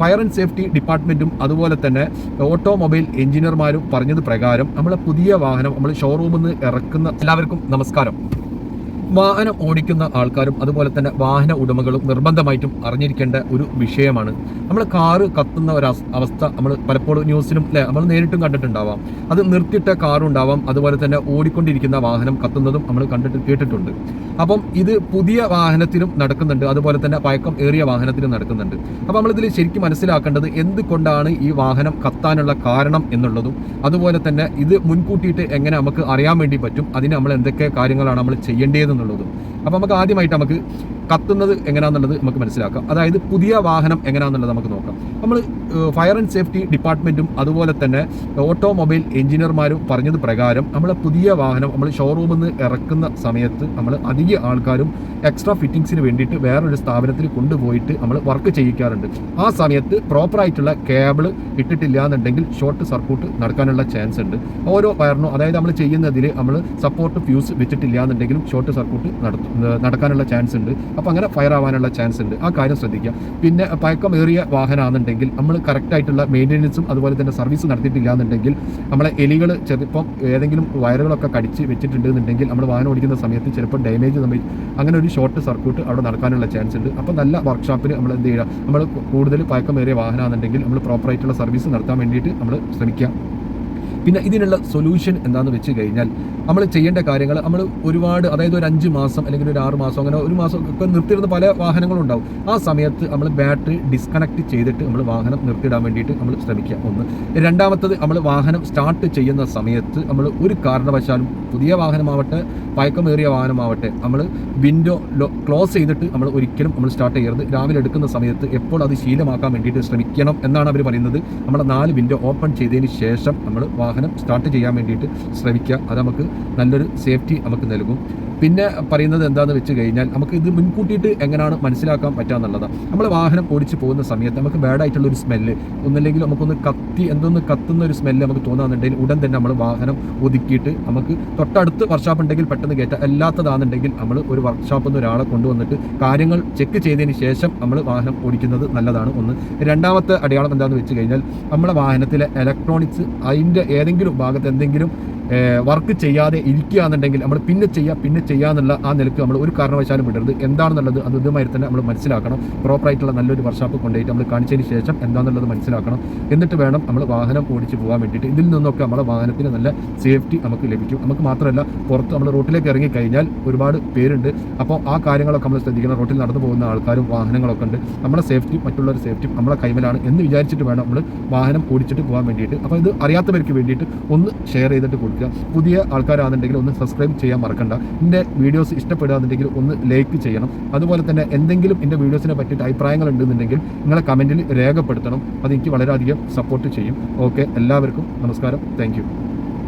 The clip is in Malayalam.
ഫയർ ആൻഡ് സേഫ്റ്റി ഡിപ്പാർട്ട്മെന്റും അതുപോലെ തന്നെ ഓട്ടോമൊബൈൽ എഞ്ചിനീയർമാരും പറഞ്ഞത് പ്രകാരം നമ്മളെ പുതിയ വാഹനം നമ്മൾ ഷോറൂമിൽ നിന്ന് ഇറക്കുന്ന എല്ലാവർക്കും നമസ്കാരം. വാഹനം ഓടിക്കുന്ന ആൾക്കാരും അതുപോലെ തന്നെ വാഹന ഉടമകളും നിർബന്ധമായിട്ടും അറിഞ്ഞിരിക്കേണ്ട ഒരു വിഷയമാണ്. നമ്മൾ കാറ് കത്തുന്ന ഒരു അവസ്ഥ നമ്മൾ പലപ്പോഴും ന്യൂസിലും അല്ലെ നമ്മൾ നേരിട്ടും കണ്ടിട്ടുണ്ടാവാം. അത് നിർത്തിയിട്ട കാറുണ്ടാവാം അതുപോലെ തന്നെ ഓടിക്കൊണ്ടിരിക്കുന്ന വാഹനം കത്തുന്നതും നമ്മൾ കണ്ടിട്ട് കേട്ടിട്ടുണ്ട്. അപ്പം ഇത് പുതിയ വാഹനത്തിലും നടക്കുന്നുണ്ട് അതുപോലെ തന്നെ പഴക്കം ഏറിയ വാഹനത്തിലും നടക്കുന്നുണ്ട്. അപ്പം നമ്മളിതിൽ ശരിക്കും മനസ്സിലാക്കേണ്ടത് എന്തുകൊണ്ടാണ് ഈ വാഹനം കത്താനുള്ള കാരണം എന്നുള്ളതും അതുപോലെ തന്നെ ഇത് മുൻകൂട്ടിയിട്ട് എങ്ങനെ നമുക്ക് അറിയാൻ വേണ്ടി പറ്റും അതിന് നമ്മൾ എന്തൊക്കെ കാര്യങ്ങളാണ് നമ്മൾ ചെയ്യേണ്ടതെന്നുള്ളതും അപ്പോൾ നമുക്ക് ആദ്യമായിട്ട് നമുക്ക് കത്തുന്നത് എങ്ങനെയാണെന്നുള്ളത് നമുക്ക് മനസ്സിലാക്കാം. അതായത് പുതിയ വാഹനം എങ്ങനെയാണെന്നുള്ളത് നമുക്ക് നോക്കാം. നമ്മൾ ഫയർ ആൻഡ് സേഫ്റ്റി ഡിപ്പാർട്ട്മെന്റും അതുപോലെ തന്നെ ഓട്ടോമൊബൈൽ എഞ്ചിനീയർമാരും പറഞ്ഞത് പ്രകാരം നമ്മളെ പുതിയ വാഹനം നമ്മൾ ഷോറൂമിൽ നിന്ന് ഇറക്കുന്ന സമയത്ത് നമ്മൾ അധിക ആൾക്കാരും എക്സ്ട്രാ ഫിറ്റിങ്സിന് വേണ്ടിയിട്ട് വേറൊരു സ്ഥാപനത്തിൽ കൊണ്ടുപോയിട്ട് നമ്മൾ വർക്ക് ചെയ്യിക്കാറുണ്ട്. ആ സമയത്ത് പ്രോപ്പറായിട്ടുള്ള കേബിൾ ഇട്ടിട്ടില്ല എന്നുണ്ടെങ്കിൽ ഷോർട്ട് സർക്യൂട്ട് നടക്കാനുള്ള ചാൻസ് ഉണ്ട്. ഓരോ വയറിനും അതായത് നമ്മൾ ചെയ്യുന്നതിൽ നമ്മൾ സപ്പോർട്ട് ഫ്യൂസ് വെച്ചിട്ടില്ല എന്നുണ്ടെങ്കിലും ഷോർട്ട് സർക്യൂട്ട് നടക്കാനുള്ള ചാൻസ് ഉണ്ട്. അപ്പോൾ അങ്ങനെ ഫയർ ആവാനുള്ള ചാൻസ് ഉണ്ട്. ആ കാര്യം ശ്രദ്ധിക്കുക. പിന്നെ പഴക്കമേറിയ വാഹനമാണെന്നുണ്ടെങ്കിൽ നമ്മൾ കറക്റ്റായിട്ടുള്ള മെയിന്റെനൻസും അതുപോലെ തന്നെ സർവീസ് നടത്തിയിട്ടില്ല എന്നുണ്ടെങ്കിൽ നമ്മളെ എലികൾ ചിലപ്പം ഏതെങ്കിലും വയറുകളൊക്കെ കടിച്ച് വെച്ചിട്ടുണ്ടെന്നുണ്ടെങ്കിൽ നമ്മൾ വാഹനം ഓടിക്കുന്ന സമയത്ത് ചിലപ്പോൾ ഡാമേജ് നമ്മൾ അങ്ങനെ ഒരു ഷോർട്ട് സർക്യൂട്ട് അവിടെ നടക്കാനുള്ള ചാൻസ് ഉണ്ട്. അപ്പോൾ നല്ല വർക്ക്ഷോപ്പിൽ നമ്മൾ എന്ത് ചെയ്യുക? നമ്മൾ കൂടുതൽ പഴക്കമേറിയ വാഹനമാണെന്നുണ്ടെങ്കിൽ നമ്മൾ പ്രോപ്പറായിട്ടുള്ള സർവീസ് നടത്താൻ വേണ്ടിയിട്ട് നമ്മൾ ശ്രമിക്കുക. പിന്നെ ഇതിനുള്ള സൊല്യൂഷൻ എന്താണെന്ന് വെച്ച് കഴിഞ്ഞാൽ നമ്മൾ ചെയ്യേണ്ട കാര്യങ്ങൾ നമ്മൾ ഒരുപാട് അതായത് ഒരു അഞ്ച് മാസം അല്ലെങ്കിൽ ഒരു ആറ് മാസം അങ്ങനെ ഒരു മാസം ഒക്കെ നിർത്തിയിരുന്ന പല വാഹനങ്ങളും ഉണ്ടാവും. ആ സമയത്ത് നമ്മൾ ബാറ്ററി ഡിസ്കണക്ട് ചെയ്തിട്ട് നമ്മൾ വാഹനം നിർത്തിയിടാൻ വേണ്ടിയിട്ട് നമ്മൾ ശ്രമിക്കുക. ഒന്ന്. രണ്ടാമത്തത് നമ്മൾ വാഹനം സ്റ്റാർട്ട് ചെയ്യുന്ന സമയത്ത് നമ്മൾ ഒരു കാരണവശാലും പുതിയ വാഹനമാവട്ടെ പഴക്കമേറിയ വാഹനമാവട്ടെ നമ്മൾ വിൻഡോ ക്ലോസ് ചെയ്തിട്ട് നമ്മൾ ഒരിക്കലും നമ്മൾ സ്റ്റാർട്ട് ചെയ്യരുത്. രാവിലെ എടുക്കുന്ന സമയത്ത് എപ്പോൾ അത് ശീലമാക്കാൻ വേണ്ടിയിട്ട് ശ്രമിക്കണം എന്നാണ് അവർ പറയുന്നത്. നമ്മുടെ നാല് വിൻഡോ ഓപ്പൺ ചെയ്തതിന് ശേഷം നമ്മൾ വാഹനം സ്റ്റാർട്ട് ചെയ്യാൻ വേണ്ടിയിട്ട് ശ്രമിക്കുക അത് നമുക്ക് നല്ലൊരു സേഫ്റ്റി നമുക്ക് നൽകും. പിന്നെ പറയുന്നത് എന്താണെന്ന് വെച്ച് കഴിഞ്ഞാൽ നമുക്ക് ഇത് മുൻകൂട്ടിയിട്ട് എങ്ങനെയാണ് മനസ്സിലാക്കാൻ പറ്റാന്നുള്ളത് നമ്മൾ വാഹനം ഓടിച്ച് പോകുന്ന സമയത്ത് നമുക്ക് ബാഡായിട്ടുള്ള ഒരു സ്മെല്ല് ഒന്നല്ലെങ്കിൽ നമുക്കൊന്ന് കത്തി എന്തൊന്ന് കത്തുന്ന ഒരു സ്മെല്ല് നമുക്ക് തോന്നുന്നുണ്ടെങ്കിൽ ഉടൻ തന്നെ നമ്മൾ വാഹനം ഒതുക്കിയിട്ട് നമുക്ക് തൊട്ടടുത്ത് വർക്ക്ഷോപ്പ് ഉണ്ടെങ്കിൽ പെട്ടെന്ന് കയറ്റാം അല്ലാത്തതാണെന്നുണ്ടെങ്കിൽ നമ്മൾ ഒരു വർക്ക്ഷോപ്പിൽ നിന്ന് ഒരാളെ കൊണ്ടുവന്നിട്ട് കാര്യങ്ങൾ ചെക്ക് ചെയ്തതിന് ശേഷം നമ്മൾ വാഹനം ഓടിക്കുന്നത് നല്ലതാണ്. ഒന്ന്. രണ്ടാമത്തെ അടയാളം എന്താണെന്ന് വെച്ച് കഴിഞ്ഞാൽ നമ്മുടെ വാഹനത്തിലെ ഇലക്ട്രോണിക്സ് അതിന്റെ ഏതെങ്കിലും ഭാഗത്ത് എന്തെങ്കിലും വർക്ക് ചെയ്യാതെ ഇരിക്കുകയാണെന്നുണ്ടെങ്കിൽ നമ്മൾ പിന്നെ ചെയ്യുക പിന്നെ ചെയ്യാന്നുള്ള ആ നിലയ്ക്ക് നമ്മൾ ഒരു കാരണവശാലും വിടരുത് എന്താണെന്നുള്ളത് അത് ഇതുമായി തന്നെ നമ്മൾ മനസ്സിലാക്കണം. പ്രോപ്പറായിട്ടുള്ള നല്ലൊരു വർഷാപ്പ് കൊണ്ടുപോയിട്ട് നമ്മൾ കാണിച്ചതിന് ശേഷം എന്താണെന്നുള്ളത് മനസ്സിലാക്കണം. എന്നിട്ട് വേണം നമ്മൾ വാഹനം ഓടിച്ച് പോകാൻ വേണ്ടിയിട്ട്. ഇതിൽ നിന്നൊക്കെ നമ്മുടെ വാഹനത്തിന് നല്ല സേഫ്റ്റി നമുക്ക് ലഭിക്കും. നമുക്ക് മാത്രമല്ല പുറത്ത് നമ്മൾ റോട്ടിലേക്ക് ഇറങ്ങി കഴിഞ്ഞാൽ ഒരുപാട് പേരുണ്ട്. അപ്പോൾ ആ കാര്യങ്ങളൊക്കെ നമ്മൾ ശ്രദ്ധിക്കണം. റോട്ടിൽ നടന്നു പോകുന്ന ആൾക്കാരും വാഹനങ്ങളൊക്കെ ഉണ്ട്. നമ്മുടെ സേഫ്റ്റി മറ്റുള്ളവർ സേഫ്റ്റി നമ്മളെ കൈമലാണ് എന്ന് വിചാരിച്ചിട്ട് വേണം നമ്മൾ വാഹനം ഓടിച്ചിട്ട് പോകാൻ വേണ്ടിയിട്ട്. അപ്പോൾ ഇത് അറിയാത്തവർക്ക് വേണ്ടിയിട്ട് ഒന്ന് ഷെയർ ചെയ്തിട്ട് കൊടുക്കുക. പുതിയ ആൾക്കാരാണെന്നുണ്ടെങ്കിൽ ഒന്ന് സബ്സ്ക്രൈബ് ചെയ്യാൻ മറക്കണ്ട. എന്റെ വീഡിയോസ് ഇഷ്ടപ്പെടുകയെന്നുണ്ടെങ്കിൽ ഒന്ന് ലൈക്ക് ചെയ്യണം. അതുപോലെ തന്നെ എന്തെങ്കിലും എന്റെ വീഡിയോസിനെ പറ്റിയിട്ട് അഭിപ്രായങ്ങൾ ഉണ്ടെന്നുണ്ടെങ്കിൽ നിങ്ങളെ കമന്റിൽ രേഖപ്പെടുത്തണം. അതെനിക്ക് വളരെയധികം സപ്പോർട്ട് ചെയ്യും. ഓക്കെ എല്ലാവർക്കും നമസ്കാരം. താങ്ക്